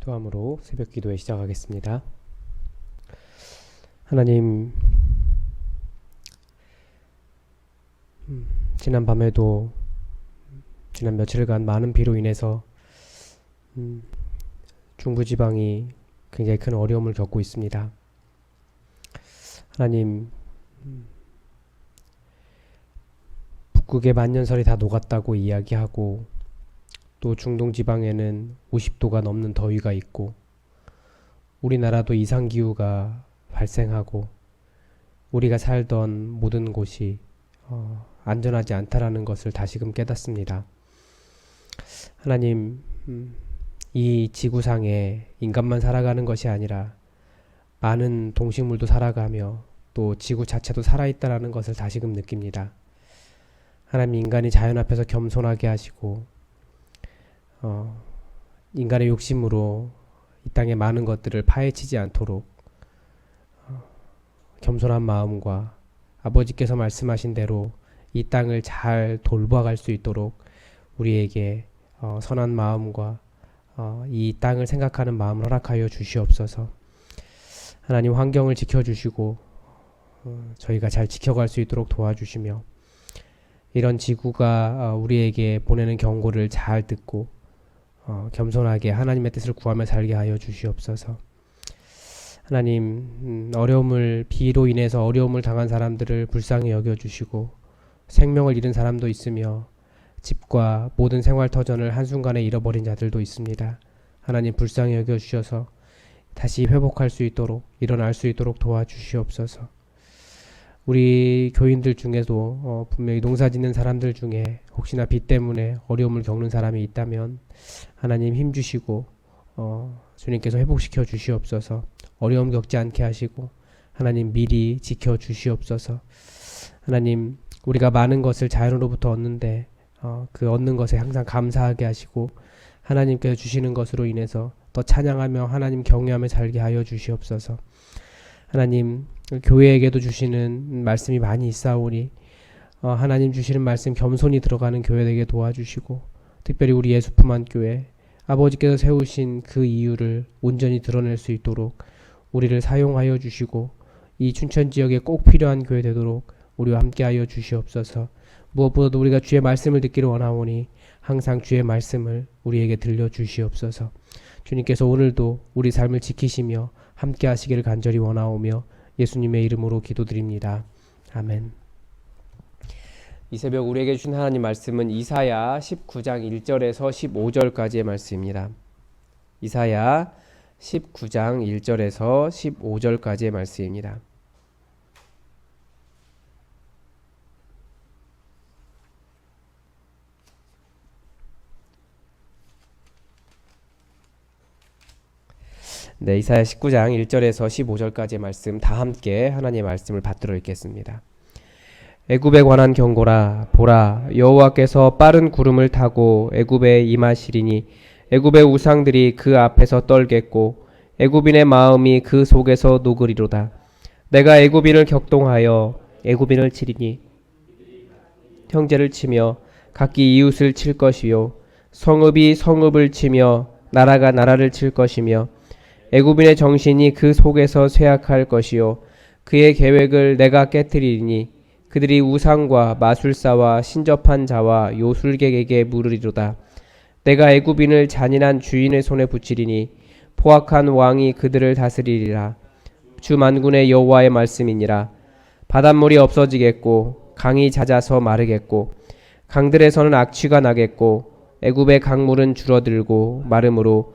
기도함으로 새벽 기도에 시작하겠습니다. 하나님, 음, 지난 밤에도 지난 며칠간 많은 비로 인해서 음, 중부지방이 굉장히 큰 어려움을 겪고 있습니다. 하나님, 음, 북극의 만년설이 다 녹았다고 이야기하고 또 중동 지방에는 50도가 넘는 더위가 있고 우리나라도 이상 기후가 발생하고 우리가 살던 모든 곳이 어, 안전하지 않다라는 것을 다시금 깨닫습니다. 하나님, 음, 이 지구상에 인간만 살아가는 것이 아니라 많은 동식물도 살아가며 또 지구 자체도 살아있다라는 것을 다시금 느낍니다. 하나님 인간이 자연 앞에서 겸손하게 하시고 어, 인간의 욕심으로 이 땅의 많은 것들을 파헤치지 않도록 어, 겸손한 마음과 아버지께서 말씀하신 대로 이 땅을 잘 돌봐갈 수 있도록 우리에게 어, 선한 마음과 어, 이 땅을 생각하는 마음을 허락하여 주시옵소서. 하나님 환경을 지켜주시고 어, 저희가 잘 지켜갈 수 있도록 도와주시며 이런 지구가 어, 우리에게 보내는 경고를 잘 듣고 어, 겸손하게 하나님의 뜻을 구하며 살게 하여 주시옵소서. 하나님 음, 어려움을 비로 인해서 어려움을 당한 사람들을 불쌍히 여겨 주시고 생명을 잃은 사람도 있으며 집과 모든 생활 터전을 한순간에 잃어버린 자들도 있습니다. 하나님 불쌍히 여겨 주셔서 다시 회복할 수 있도록 일어날 수 있도록 도와주시옵소서. 우리 교인들 중에도 어, 분명히 농사 짓는 사람들 중에 혹시나 비 때문에 어려움을 겪는 사람이 있다면 하나님 힘 주시고 어, 주님께서 회복시켜 주시옵소서. 어려움 겪지 않게 하시고 하나님 미리 지켜 주시옵소서. 하나님 우리가 많은 것을 자연으로부터 얻는데 어, 그 얻는 것에 항상 감사하게 하시고 하나님께서 주시는 것으로 인해서 더 찬양하며 하나님 경외하며 살게 하여 주시옵소서. 하나님 교회에게도 주시는 말씀이 많이 있사오니 어, 하나님 주시는 말씀 겸손히 들어가는 교회 되게 도와주시고 특별히 우리 예수품한 교회 아버지께서 세우신 그 이유를 온전히 드러낼 수 있도록 우리를 사용하여 주시고 이 춘천 지역에 꼭 필요한 교회 되도록 우리와 함께하여 주시옵소서. 무엇보다도 우리가 주의 말씀을 듣기를 원하오니 항상 주의 말씀을 우리에게 들려 주시옵소서. 주님께서 오늘도 우리 삶을 지키시며 함께 하시기를 간절히 원하오며 예수님의 이름으로 기도드립니다. 아멘. 이 새벽 우리에게 주신 하나님 말씀은 이사야 19장 1절에서 15절까지의 말씀입니다. 이사야 19장 1절에서 15절까지의 말씀입니다. 네, 이사야 19장 1절에서 15절까지의 말씀 다 함께 하나님의 말씀을 받들어 읽겠습니다. 애굽에 관한 경고라 보라 여호와께서 빠른 구름을 타고 애굽에 임하시리니 애굽의 우상들이 그 앞에서 떨겠고 애굽인의 마음이 그 속에서 녹으리로다 내가 애굽인을 격동하여 애굽인을 치리니 형제를 치며 각기 이웃을 칠 것이요 성읍이 성읍을 치며 나라가 나라를 칠 것이며 애굽인의 정신이 그 속에서 쇠약할 것이요. 그의 계획을 내가 깨뜨리니 그들이 우상과 마술사와 신접한 자와 요술객에게 물으리로다. 내가 애굽인을 잔인한 주인의 손에 붙이리니 포악한 왕이 그들을 다스리리라. 주 만군의 여호와의 말씀이니라. 바닷물이 없어지겠고 강이 잦아서 마르겠고 강들에서는 악취가 나겠고 애굽의 강물은 줄어들고 마름으로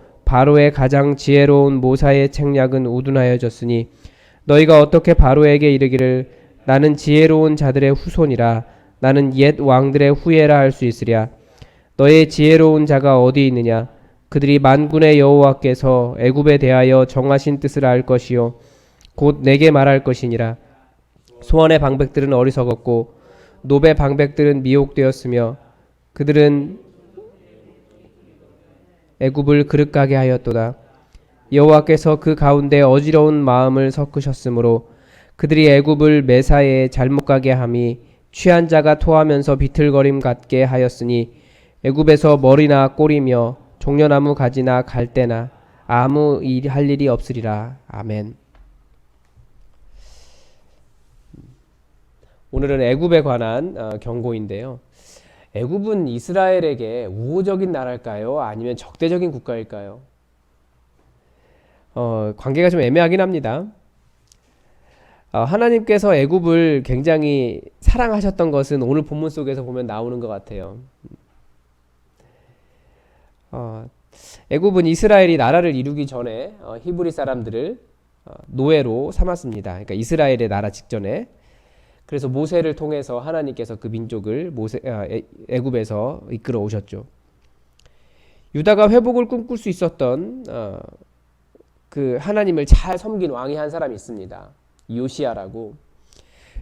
바로의 가장 지혜로운 모사의 책략은 우둔하여졌으니 너희가 어떻게 바로에게 이르기를 나는 지혜로운 자들의 후손이라 나는 옛 왕들의 후예라 할 수 있으랴. 너의 지혜로운 자가 어디 있느냐? 그들이 만군의 여호와께서 애굽에 대하여 정하신 뜻을 알 것이요. 곧 내게 말할 것이니라. 소원의 방백들은 어리석었고 노베 방백들은 미혹되었으며 그들은 애굽을 그릇 가게 하였도다 여호와께서 그 가운데 어지러운 마음을 섞으셨으므로 그들이 애굽을 매사에 잘못 가게 함이 취한 자가 토하면서 비틀거림 같게 하였으니 애굽에서 머리나 꼬리며 종려나무 가지나 갈대나 아무 일 할 일이 없으리라 아멘. 오늘은 애굽에 관한 어, 경고인데요. 애굽은 이스라엘에게 우호적인 나라일까요? 아니면 적대적인 국가일까요? 어, 관계가 좀 애매하긴 합니다. 어, 하나님께서 애굽을 굉장히 사랑하셨던 것은 오늘 본문 속에서 보면 나오는 것 같아요. 어, 애굽은 이스라엘이 나라를 이루기 전에 어, 히브리 사람들을 어, 노예로 삼았습니다. 그러니까 이스라엘의 나라 직전에 그래서 모세를 통해서 하나님께서 그 민족을 모세 아, 애- 애굽에서 이끌어 오셨죠. 유다가 회복을 꿈꿀 수 있었던 어, 그 하나님을 잘 섬긴 왕이 한 사람이 있습니다. 요시아라고.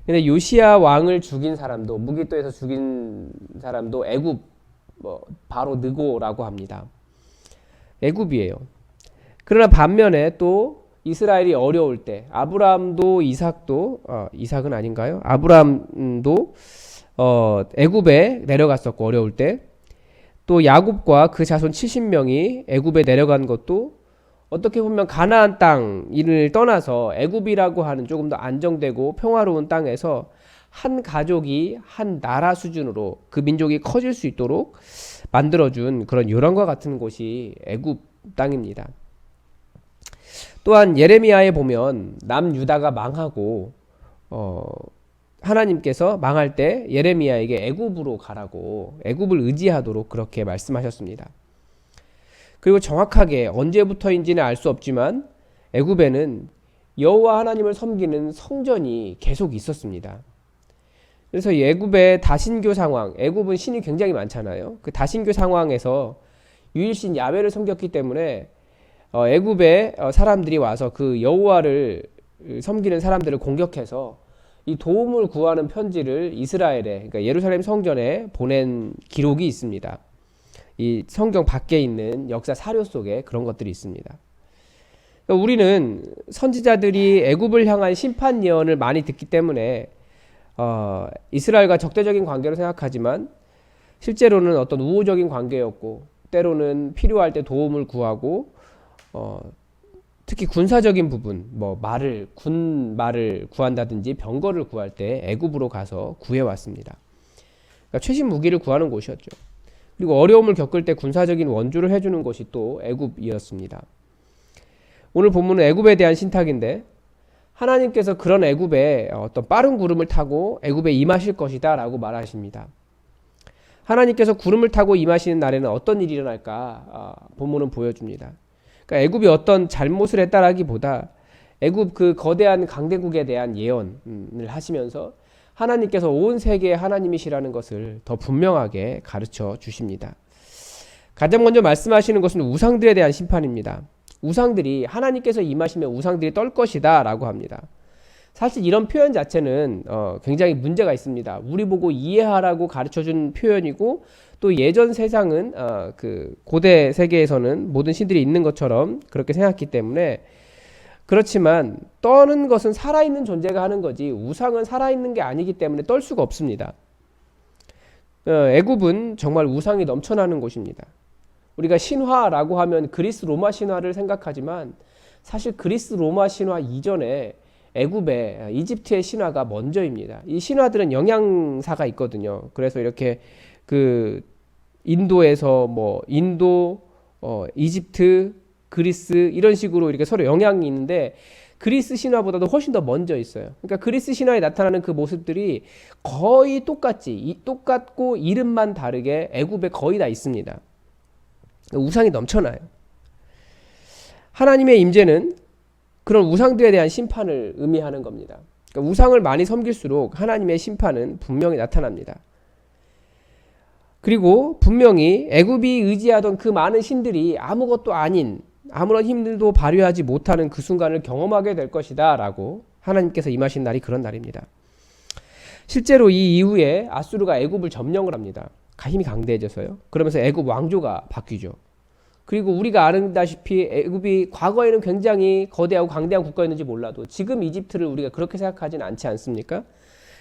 근데 요시아 왕을 죽인 사람도 무기토에서 죽인 사람도 애굽 뭐 바로 느고라고 합니다. 애굽이에요. 그러나 반면에 또 이스라엘이 어려울 때 아브라함도 이삭도 어, 이삭은 아닌가요? 아브라함도 어, 애굽에 내려갔었고 어려울 때 또 야곱과 그 자손 70명이 애굽에 내려간 것도 어떻게 보면 가나안 땅을 떠나서 애굽이라고 하는 조금 더 안정되고 평화로운 땅에서 한 가족이 한 나라 수준으로 그 민족이 커질 수 있도록 만들어준 그런 요람과 같은 곳이 애굽 땅입니다. 또한 예레미야에 보면 남유다가 망하고 어 하나님께서 망할 때 예레미야에게 애굽으로 가라고 애굽을 의지하도록 그렇게 말씀하셨습니다. 그리고 정확하게 언제부터인지는 알 수 없지만 애굽에는 여호와 하나님을 섬기는 성전이 계속 있었습니다. 그래서 이 애굽의 다신교 상황, 애굽은 신이 굉장히 많잖아요. 그 다신교 상황에서 유일신 야훼를 섬겼기 때문에 어, 애굽의 어, 사람들이 와서 그 여호와를 섬기는 사람들을 공격해서 이 도움을 구하는 편지를 이스라엘에 그러니까 예루살렘 성전에 보낸 기록이 있습니다. 이 성경 밖에 있는 역사 사료 속에 그런 것들이 있습니다. 그러니까 우리는 선지자들이 애굽을 향한 심판 예언을 많이 듣기 때문에 어, 이스라엘과 적대적인 관계로 생각하지만 실제로는 어떤 우호적인 관계였고 때로는 필요할 때 도움을 구하고 어, 특히 군사적인 부분, 뭐 말을 군 말을 구한다든지 병거를 구할 때 애굽으로 가서 구해 왔습니다. 그러니까 최신 무기를 구하는 곳이었죠. 그리고 어려움을 겪을 때 군사적인 원조를 해주는 곳이 또 애굽이었습니다. 오늘 본문은 애굽에 대한 신탁인데 하나님께서 그런 애굽에 어떤 빠른 구름을 타고 애굽에 임하실 것이다라고 말하십니다. 하나님께서 구름을 타고 임하시는 날에는 어떤 일이 일어날까 아, 본문은 보여줍니다. 그러니까 애굽이 어떤 잘못을 했다라기보다 애굽 그 거대한 강대국에 대한 예언을 하시면서 하나님께서 온 세계의 하나님이시라는 것을 더 분명하게 가르쳐 주십니다. 가장 먼저 말씀하시는 것은 우상들에 대한 심판입니다. 우상들이 하나님께서 임하시면 우상들이 떨 것이다 라고 합니다. 사실 이런 표현 자체는 어, 굉장히 문제가 있습니다. 우리 보고 이해하라고 가르쳐 준 표현이고 또 예전 세상은 어, 그 고대 세계에서는 모든 신들이 있는 것처럼 그렇게 생각했기 때문에 그렇지만 떠는 것은 살아있는 존재가 하는 거지 우상은 살아있는 게 아니기 때문에 떨 수가 없습니다. 어, 애굽은 정말 우상이 넘쳐나는 곳입니다. 우리가 신화라고 하면 그리스 로마 신화를 생각하지만 사실 그리스 로마 신화 이전에 애굽의 이집트의 신화가 먼저입니다. 이 신화들은 영양사가 있거든요. 그래서 이렇게 그 인도에서 뭐 인도, 어, 이집트, 그리스 이런 식으로 이렇게 서로 영향이 있는데 그리스 신화보다도 훨씬 더 먼저 있어요. 그러니까 그리스 신화에 나타나는 그 모습들이 거의 똑같지, 이, 똑같고 이름만 다르게 애굽에 거의 다 있습니다. 우상이 넘쳐나요. 하나님의 임재는 그런 우상들에 대한 심판을 의미하는 겁니다. 그러니까 우상을 많이 섬길수록 하나님의 심판은 분명히 나타납니다. 그리고 분명히 애굽이 의지하던 그 많은 신들이 아무것도 아닌 아무런 힘들도 발휘하지 못하는 그 순간을 경험하게 될 것이다 라고 하나님께서 임하신 날이 그런 날입니다. 실제로 이 이후에 아수르가 애굽을 점령을 합니다. 힘이 강대해져서요. 그러면서 애굽 왕조가 바뀌죠. 그리고 우리가 아는다시피 애굽이 과거에는 굉장히 거대하고 강대한 국가였는지 몰라도 지금 이집트를 우리가 그렇게 생각하지는 않지 않습니까?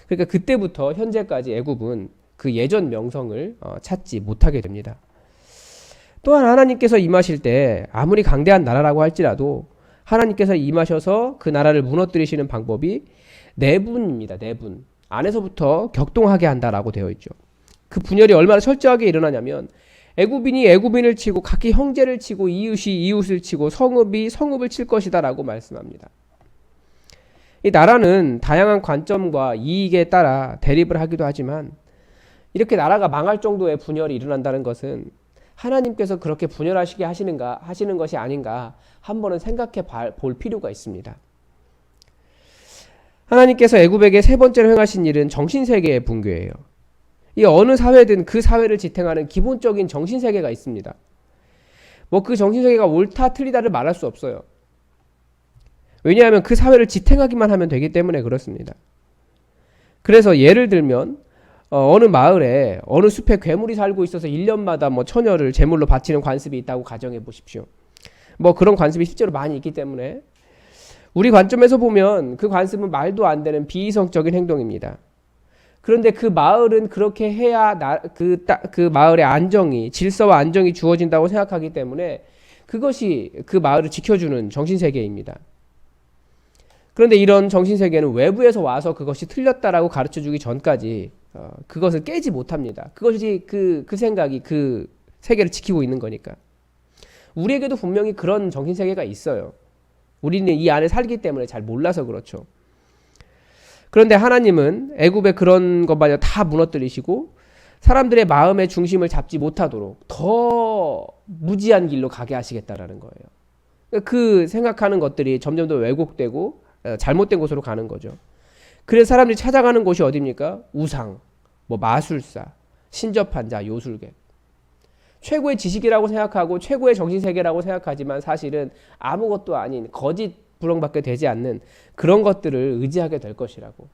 그러니까 그때부터 현재까지 애굽은 그 예전 명성을 어, 찾지 못하게 됩니다. 또한 하나님께서 임하실 때 아무리 강대한 나라라고 할지라도 하나님께서 임하셔서 그 나라를 무너뜨리시는 방법이 내분입니다. 내분. 안에서부터 격동하게 한다라고 되어 있죠. 그 분열이 얼마나 철저하게 일어나냐면 애굽인이 애굽인을 치고 각기 형제를 치고 이웃이 이웃을 치고 성읍이 성읍을 칠 것이다라고 말씀합니다. 이 나라는 다양한 관점과 이익에 따라 대립을 하기도 하지만 이렇게 나라가 망할 정도의 분열이 일어난다는 것은 하나님께서 그렇게 분열하시게 하시는가 하시는 것이 아닌가 한 번은 생각해 볼 필요가 있습니다. 하나님께서 애굽에게 세 번째로 행하신 일은 정신 세계의 붕괴예요. 이 어느 사회든 그 사회를 지탱하는 기본적인 정신 세계가 있습니다. 뭐 그 정신 세계가 옳다 틀리다를 말할 수 없어요. 왜냐하면 그 사회를 지탱하기만 하면 되기 때문에 그렇습니다. 그래서 예를 들면 어, 느 마을에 어느 숲에 괴물이 살고 있어서 1년마다 뭐 처녀를 제물로 바치는 관습이 있다고 가정해 보십시오. 뭐 그런 관습이 실제로 많이 있기 때문에 우리 관점에서 보면 그 관습은 말도 안 되는 비이성적인 행동입니다. 그런데 그 마을은 그렇게 해야 나, 그, 그 마을의 안정이, 질서와 안정이 주어진다고 생각하기 때문에 그것이 그 마을을 지켜주는 정신세계입니다. 그런데 이런 정신세계는 외부에서 와서 그것이 틀렸다라고 가르쳐 주기 전까지 어, 그것을 깨지 못합니다. 그것이 그, 그 생각이 그 세계를 지키고 있는 거니까. 우리에게도 분명히 그런 정신세계가 있어요. 우리는 이 안에 살기 때문에 잘 몰라서 그렇죠. 그런데 하나님은 애굽의 그런 것마저 다 무너뜨리시고 사람들의 마음의 중심을 잡지 못하도록 더 무지한 길로 가게 하시겠다라는 거예요. 그 생각하는 것들이 점점 더 왜곡되고 어, 잘못된 곳으로 가는 거죠. 그래서 사람들이 찾아가는 곳이 어디입니까? 우상, 뭐 마술사, 신접한 자, 요술객. 최고의 지식이라고 생각하고 최고의 정신세계라고 생각하지만 사실은 아무것도 아닌 거짓 부렁밖에 되지 않는 그런 것들을 의지하게 될 것이라고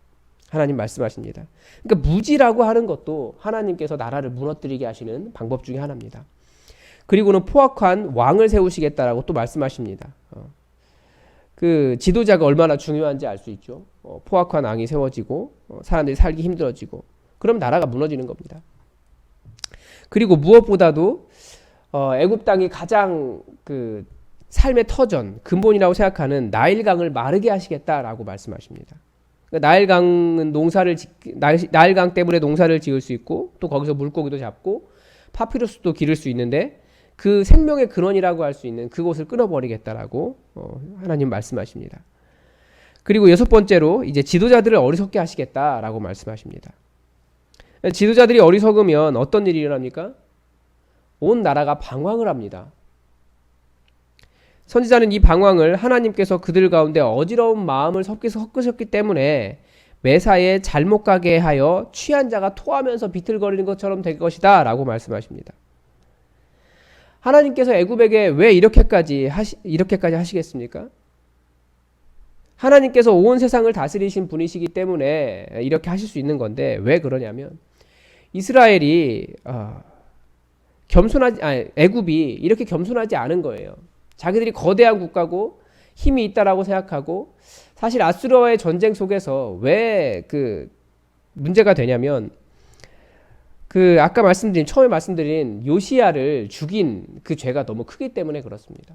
하나님 말씀하십니다. 그러니까 무지라고 하는 것도 하나님께서 나라를 무너뜨리게 하시는 방법 중에 하나입니다. 그리고는 포악한 왕을 세우시겠다라고 또 말씀하십니다. 어. 그 지도자가 얼마나 중요한지 알 수 있죠. 어, 포악한 왕이 세워지고 어, 사람들이 살기 힘들어지고 그럼 나라가 무너지는 겁니다. 그리고 무엇보다도 어, 애굽 땅이 가장 그 삶의 터전 근본이라고 생각하는 나일강을 마르게 하시겠다라고 말씀하십니다. 그러니까 나일강은 농사를 나일강 때문에 농사를 지을 수 있고 또 거기서 물고기도 잡고 파피루스도 기를 수 있는데 그 생명의 근원이라고 할 수 있는 그곳을 끊어버리겠다라고 어, 하나님 말씀하십니다. 그리고 여섯 번째로 이제 지도자들을 어리석게 하시겠다라고 말씀하십니다. 지도자들이 어리석으면 어떤 일이 일어납니까? 온 나라가 방황을 합니다. 선지자는 이 방황을 하나님께서 그들 가운데 어지러운 마음을 섞으셨기 때문에 매사에 잘못 가게 하여 취한 자가 토하면서 비틀거리는 것처럼 될 것이다 라고 말씀하십니다. 하나님께서 애굽에게 왜 이렇게까지 하시, 이렇게까지 하시겠습니까? 하나님께서 온 세상을 다스리신 분이시기 때문에 이렇게 하실 수 있는 건데 왜 그러냐면 이스라엘이 어, 겸손하지 아니 애굽이 이렇게 겸손하지 않은 거예요. 자기들이 거대한 국가고 힘이 있다라고 생각하고 사실 아수르와의 전쟁 속에서 왜 그 문제가 되냐면 그 아까 말씀드린 처음에 말씀드린 요시야를 죽인 그 죄가 너무 크기 때문에 그렇습니다.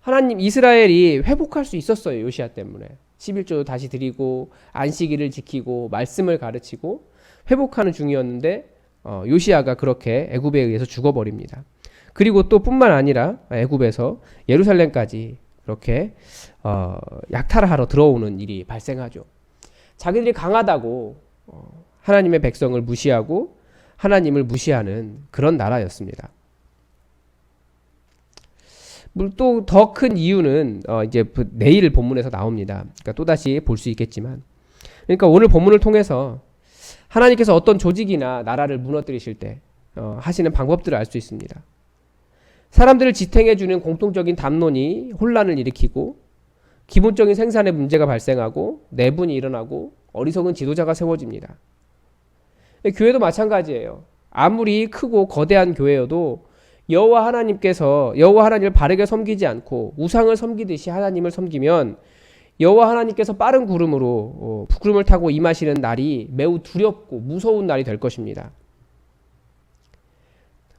하나님 이스라엘이 회복할 수 있었어요. 요시야 때문에. 11조 다시 드리고 안식일을 지키고 말씀을 가르치고 회복하는 중이었는데 어, 요시야가 그렇게 애굽에 의해서 죽어버립니다. 그리고 또 뿐만 아니라 애굽에서 예루살렘까지 그렇게 어, 약탈하러 들어오는 일이 발생하죠. 자기들이 강하다고 어, 하나님의 백성을 무시하고 하나님을 무시하는 그런 나라였습니다. 또 더 큰 이유는 어 이제 그 내일 본문에서 나옵니다. 그러니까 또 다시 볼 수 있겠지만, 그러니까 오늘 본문을 통해서 하나님께서 어떤 조직이나 나라를 무너뜨리실 때 어, 하시는 방법들을 알 수 있습니다. 사람들을 지탱해주는 공통적인 담론이 혼란을 일으키고 기본적인 생산에 문제가 발생하고 내분이 일어나고 어리석은 지도자가 세워집니다. 교회도 마찬가지예요. 아무리 크고 거대한 교회여도 여호와 하나님께서 여호와 하나님을 바르게 섬기지 않고 우상을 섬기듯이 하나님을 섬기면 여호와 하나님께서 빠른 구름으로 어, 구름을 타고 임하시는 날이 매우 두렵고 무서운 날이 될 것입니다.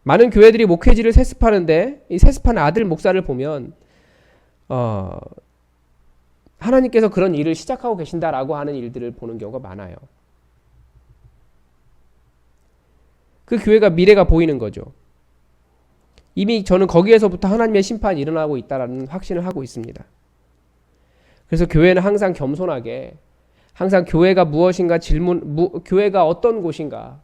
많은 교회들이 목회지를 세습하는데 이 세습하는 아들 목사를 보면 어, 하나님께서 그런 일을 시작하고 계신다라고 하는 일들을 보는 경우가 많아요. 그 교회가 미래가 보이는 거죠. 이미 저는 거기에서부터 하나님의 심판이 일어나고 있다라는 확신을 하고 있습니다. 그래서 교회는 항상 겸손하게 항상 교회가 무엇인가 질문 무, 교회가 어떤 곳인가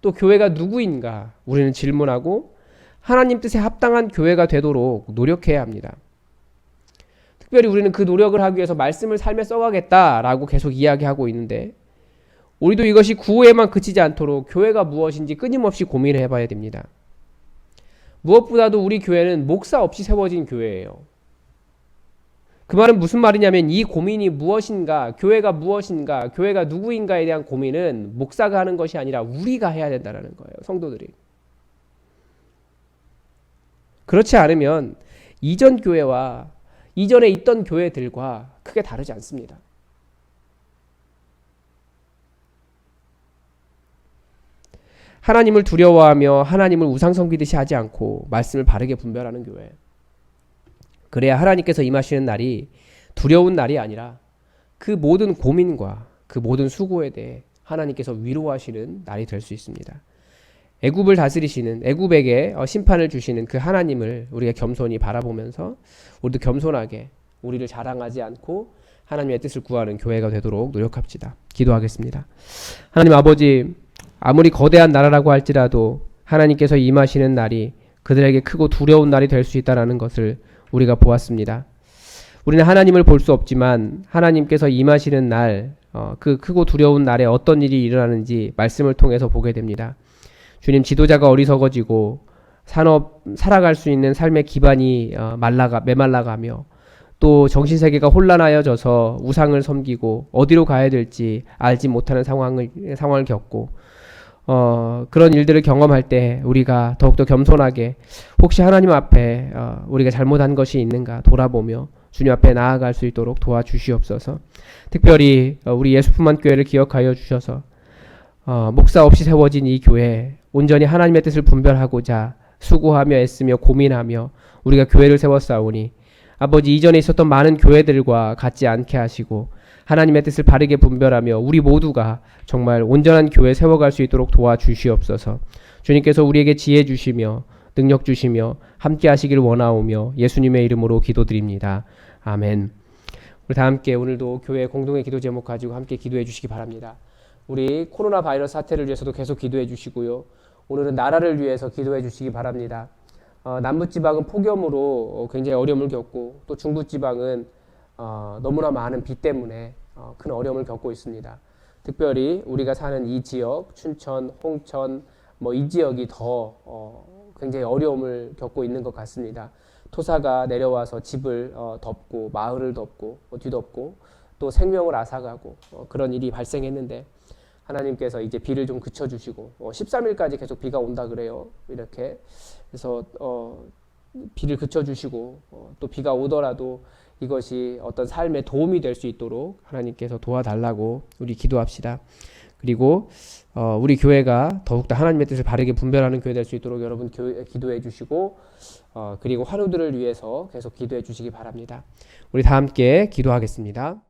또 교회가 누구인가 우리는 질문하고 하나님 뜻에 합당한 교회가 되도록 노력해야 합니다. 특별히 우리는 그 노력을 하기 위해서 말씀을 삶에 써가겠다라고 계속 이야기하고 있는데 우리도 이것이 구호에만 그치지 않도록 교회가 무엇인지 끊임없이 고민을 해봐야 됩니다. 무엇보다도 우리 교회는 목사 없이 세워진 교회예요. 그 말은 무슨 말이냐면 이 고민이 무엇인가, 교회가 무엇인가, 교회가 누구인가에 대한 고민은 목사가 하는 것이 아니라 우리가 해야 된다는 거예요. 성도들이. 그렇지 않으면 이전 교회와 이전에 있던 교회들과 크게 다르지 않습니다. 하나님을 두려워하며 하나님을 우상 섬기듯이 하지 않고 말씀을 바르게 분별하는 교회. 그래야 하나님께서 임하시는 날이 두려운 날이 아니라 그 모든 고민과 그 모든 수고에 대해 하나님께서 위로하시는 날이 될 수 있습니다. 애굽을 다스리시는 애굽에게 어, 심판을 주시는 그 하나님을 우리가 겸손히 바라보면서 우리도 겸손하게 우리를 자랑하지 않고 하나님의 뜻을 구하는 교회가 되도록 노력합시다. 기도하겠습니다. 하나님 아버지 아무리 거대한 나라라고 할지라도 하나님께서 임하시는 날이 그들에게 크고 두려운 날이 될 수 있다라는 것을 우리가 보았습니다. 우리는 하나님을 볼 수 없지만 하나님께서 임하시는 날, 어, 그 크고 두려운 날에 어떤 일이 일어나는지 말씀을 통해서 보게 됩니다. 주님 지도자가 어리석어지고 산업 살아갈 수 있는 삶의 기반이 어, 말라가 메말라가며 또 정신 세계가 혼란하여져서 우상을 섬기고 어디로 가야 될지 알지 못하는 상황을 상황을 겪고 어, 그런 일들을 경험할 때 우리가 더욱더 겸손하게 혹시 하나님 앞에 어, 우리가 잘못한 것이 있는가 돌아보며 주님 앞에 나아갈 수 있도록 도와주시옵소서. 특별히 어, 우리 예수품만 교회를 기억하여 주셔서 어, 목사 없이 세워진 이 교회 온전히 하나님의 뜻을 분별하고자 수고하며 애쓰며 고민하며 우리가 교회를 세웠사오니 아버지 이전에 있었던 많은 교회들과 같지 않게 하시고 하나님의 뜻을 바르게 분별하며 우리 모두가 정말 온전한 교회 세워갈 수 있도록 도와주시옵소서. 주님께서 우리에게 지혜 주시며 능력 주시며 함께 하시길 원하오며 예수님의 이름으로 기도드립니다. 아멘. 우리 다 함께 오늘도 교회 공동의 기도 제목 가지고 함께 기도해 주시기 바랍니다. 우리 코로나 바이러스 사태를 위해서도 계속 기도해 주시고요. 오늘은 나라를 위해서 기도해 주시기 바랍니다. 어, 남부지방은 폭염으로 굉장히 어려움을 겪고 또 중부지방은 어, 너무나 많은 비 때문에 어, 큰 어려움을 겪고 있습니다. 특별히 우리가 사는 이 지역, 춘천, 홍천, 뭐 이 지역이 더 어, 굉장히 어려움을 겪고 있는 것 같습니다. 토사가 내려와서 집을 어, 덮고 마을을 덮고 어, 뒤덮고 또 생명을 앗아가고 어, 그런 일이 발생했는데 하나님께서 이제 비를 좀 그쳐주시고 어, 13일까지 계속 비가 온다 그래요. 이렇게 그래서 어, 비를 그쳐주시고 어, 또 비가 오더라도 이것이 어떤 삶에 도움이 될 수 있도록 하나님께서 도와달라고 우리 기도합시다. 그리고 어, 우리 교회가 더욱더 하나님의 뜻을 바르게 분별하는 교회 될 수 있도록 여러분 교회, 기도해 주시고 어, 그리고 환우들을 위해서 계속 기도해 주시기 바랍니다. 우리 다 함께 기도하겠습니다.